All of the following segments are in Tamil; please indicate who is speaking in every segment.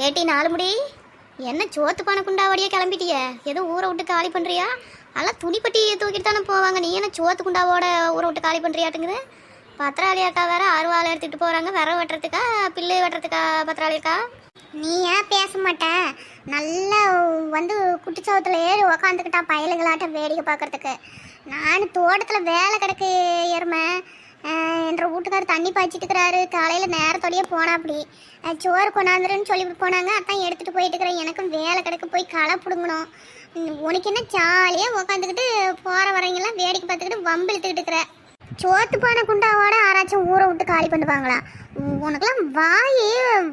Speaker 1: ஏட்டி நாலு முடி என்ன சோத்து பானை குண்டாவோடையே கிளம்பிட்டிய? ஏதோ ஊரை விட்டு காலி பண்ணுறியா அதெல்லாம் துணிப்பட்டி தூக்கிட்டு தானே போவாங்க. நீ என்ன சோத்து குண்டாவோட ஊரை விட்டு காலி பண்ணுறியாட்டுங்குது பத்திராளி அக்கா வேற அருவாள் எடுத்துகிட்டு போகிறாங்க விரவு வெட்டுறதுக்கா பில்லு வெட்டுறதுக்கா பத்திராளி அக்கா?
Speaker 2: நீ ஏன் பேச மாட்டேன் நல்லா வந்து குட்டிச்சவத்துல ஏறி உக்காந்துக்கிட்டா பயலுங்களாட்ட வேடிக்கை பார்க்கறதுக்கு. நான் தோட்டத்தில் வேலை கிடக்கு எருமை. ஆஹ் வீட்டுக்காரர் தண்ணி பாய்ச்சிட்டு இருக்கிறாரு காலையில் நேரத்தோடையே போனா அப்படி. சோறு கொண்டாந்துருன்னு சொல்லி போனாங்க. அதான் எடுத்துகிட்டு போயிட்டு இருக்கிறேன். எனக்கும் வேலை கிடக்கு. போய் களை பிடுங்கணும். உனக்கு என்ன ஜாலியாக உக்காந்துக்கிட்டு போகிற வரவங்கெல்லாம் வேடிக்கை பார்த்துக்கிட்டு வம்பு இழுத்துக்கிட்டு இருக்கிற. சோத்து பானை குண்டாவோட ஆராய்ச்சும் ஊரை விட்டு காலி பண்ணுவாங்களா? உனக்கெல்லாம் வாய்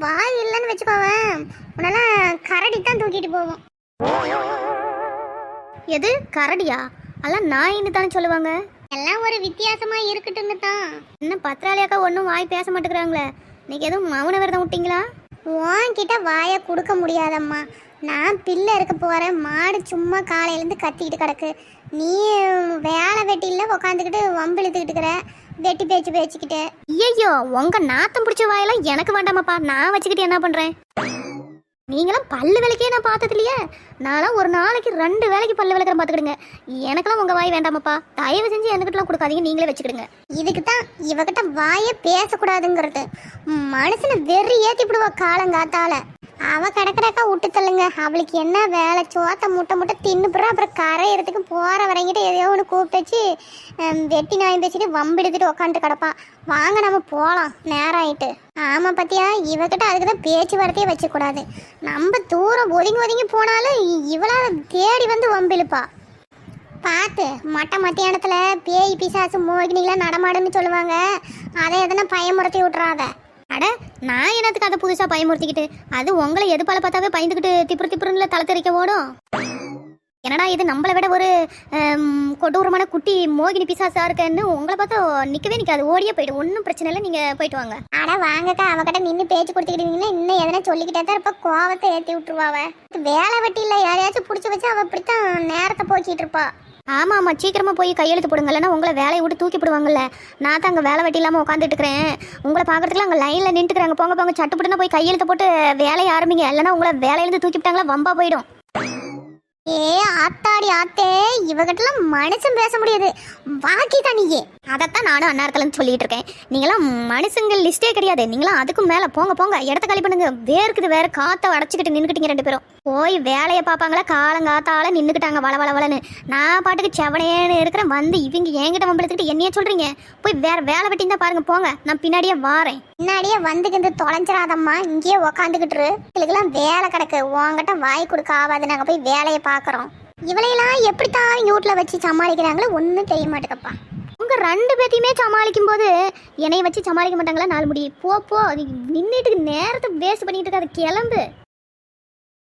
Speaker 2: வாய் இல்லைன்னு வச்சுக்கோவேன். உன்னெல்லாம் கரடி தான் தூக்கிட்டு போவோம்.
Speaker 1: எது? கரடியா? அதெல்லாம் நான் தானே சொல்லுவாங்க?
Speaker 2: எல்லாம் ஒரு வித்தியாசமா இருக்கட்டும்னு தான்.
Speaker 1: என்ன பத்திராளி அக்கா ஒன்றும் வாய் பேச மாட்டேங்கிறாங்களே? இன்னைக்கு எதுவும் மௌன விரதம் விட்டீங்களா?
Speaker 2: உன்கிட்ட வாயை கொடுக்க முடியாதம்மா. நான் பிள்ளை இருக்க போறேன். மாடு சும்மா காலையிலேருந்து கத்திக்கிட்டு கிடக்கு. நீ வேலை வெட்டியில் உக்காந்துக்கிட்டு வம்பு இழுத்துக்கிட்டு இருக்கிற. வெட்டி பேச்சு பேச்சுக்கிட்டு.
Speaker 1: ஐயோ உங்க நாத்தம் பிடிச்ச வாயெல்லாம் எனக்கு வேண்டாமாப்பா. நான் வச்சுக்கிட்டு என்ன பண்றேன்? நீங்களாம் பல்லு விளக்கே நான் பார்த்தது இல்லையே. நான்லாம் ஒரு நாளைக்கு ரெண்டு வேலைக்கு பல்லு விளக்கிற பார்த்துக்கிடுங்க. எனக்கெல்லாம் உங்கள் வாய் வேண்டாமப்பா. தயவு செஞ்சு எனக்கிட்டலாம் கொடுக்காதீங்க. நீங்களே வச்சுக்கிடுங்க.
Speaker 2: இதுக்கு தான் இவகிட்ட வாயே பேசக்கூடாதுங்கிறது. மனுஷனை வெறி ஏத்திவிடுவா காலங்காத்தால. அவ கிடக்கிறக்கா விட்டு தள்ளுங்க. அவளுக்கு என்ன வேலை? சோத்த முட்டை முட்டை தின்னுப்புறா அப்புறம் கரையிறதுக்கு போகிற வரைங்கிட்ட எதையோ ஒன்று கூப்பிட்டு வச்சு வெட்டி நாயம் பேசிட்டு வம்பெடுத்துட்டு உக்காந்துட்டு கிடப்பா. வாங்க நம்ம போகலாம் நேரம் ஆயிட்டு. ஆமாம் பத்தியா? இவகிட்ட அதுக்கு தான் பேச்சுவார்த்தையே வச்சக்கூடாது. நம்ம தூரம் ஒதுங்கி ஒதுங்கி போனாலும் இவளா தேடி வந்து வம்பிழுப்பா பார்த்து மட்டை மத்தியானத்தில் பேய் பிசாசு மோகினிலாம் நடமாடுன்னு சொல்லுவாங்க. அதை எதனா பயமுறுத்தி விட்றாத
Speaker 1: அட நான் என்னத்துக்கு அதை புதுசாக பயமுறுத்திக்கிட்டு? அது உங்களை எது பல பார்த்தாவே பயந்துக்கிட்டு திப்புறு திப்புறுல தலை தெறிக்க ஓடும். என்னடா இது நம்மளை விட ஒரு கொடூரமான குட்டி மோகினி பிசாசா இருக்கேன்னு உங்களை பார்த்தா நிக்கவே நிக்காது ஓடியே போயிடும். ஒன்றும் பிரச்சனை இல்லை நீங்கள் போயிட்டு வாங்க.
Speaker 2: அட வாங்கக்கா அவகிட்ட நின்று பேச்சு கொடுத்துக்கிட்டீங்கன்னா இன்னும் எதனா சொல்லிக்கிட்டே தான் இருப்பா கோவத்தை ஏற்றி விட்டுருவாவ வேலை வெட்டி இல்லை யாரையாச்சும் பிடிச்சி வச்சு அவள் இப்படித்தான் நேரத்தை போக்கிட்டு இருப்பா.
Speaker 1: ஆமா ஆமா சீக்கிரமா போய் கையெழுத்து போடுங்க. இல்லைன்னா உங்களை வேலையை விட்டு தூக்கி போடுவாங்கல்ல. நான் தான் அங்கே வேலை வெட்டி இல்லாமல் உட்காந்துட்டு இருக்கிறேன். உங்களை பார்க்கறதுக்கு அங்கே லைனில் நின்றுக்கிறாங்க போங்க போங்க. சட்டுப்பட்டுனா போய் கையெழுத்து போட்டு வேலையை ஆரம்பிங்க. இல்லைன்னா உங்களை வேலையிலேருந்து தூக்கி விட்டாங்களா வம்பா போயிடும்.
Speaker 2: ஆத்தாடி ஆத்தே இவகிட்டலாம் மனுஷன் பேச முடியாது. வாக்கி தனியே
Speaker 1: அதைத்தான் நானும் அந்நேரத்துலேருந்து சொல்லிட்டு இருக்கேன் நீங்களாம் மனுஷங்க லிஸ்டே கிடையாது. நீங்களாம் அதுக்கும் மேலே போங்க போங்க. இடத்த காலி பண்ணுங்க. வேர்க்குது வேற. காற்றை அடைச்சிக்கிட்டு நின்றுக்கிட்டீங்க ரெண்டு பேரும். போய் வேலையை பார்ப்பாங்களா? காலங்காத்தால நின்றுக்கிட்டாங்க வள வள வளன்னு. நான் பாட்டுக்கு செவனேன்னு இருக்கிறேன். வந்து இவங்க என்கிட்ட வம்பளத்துக்கிட்டு என்னையே சொல்றீங்க. போய் வேற வேலை வெட்டி தான் பாருங்க போங்க. நான் பின்னாடியே வாரேன்.
Speaker 2: பின்னாடியே வந்துக்கிட்டு தொலைஞ்சிடாதம்மா இங்கேயே உக்காந்துக்கிட்டு இதுக்கெல்லாம் வேலை கிடக்கு. உங்ககிட்ட வாய் கொடுக்க ஆகாது. நாங்கள் போய் வேலையை பார்க்குறோம். இவளையெல்லாம் எப்படித்தான் இங்கே வீட்டில் வச்சு சமாளிக்கிறாங்களோ ஒன்றும் தெரிய மாட்டேங்கப்பா.
Speaker 1: உங்கள் ரெண்டு பேத்தையுமே சமாளிக்கும் போது என்னைய வச்சு சமாளிக்க மாட்டாங்களா? நாலு முடி. போ போ. அது நின்றுட்டு நேரத்தை வேஸ்ட் பண்ணிட்டு இருக்காது கிளம்பு.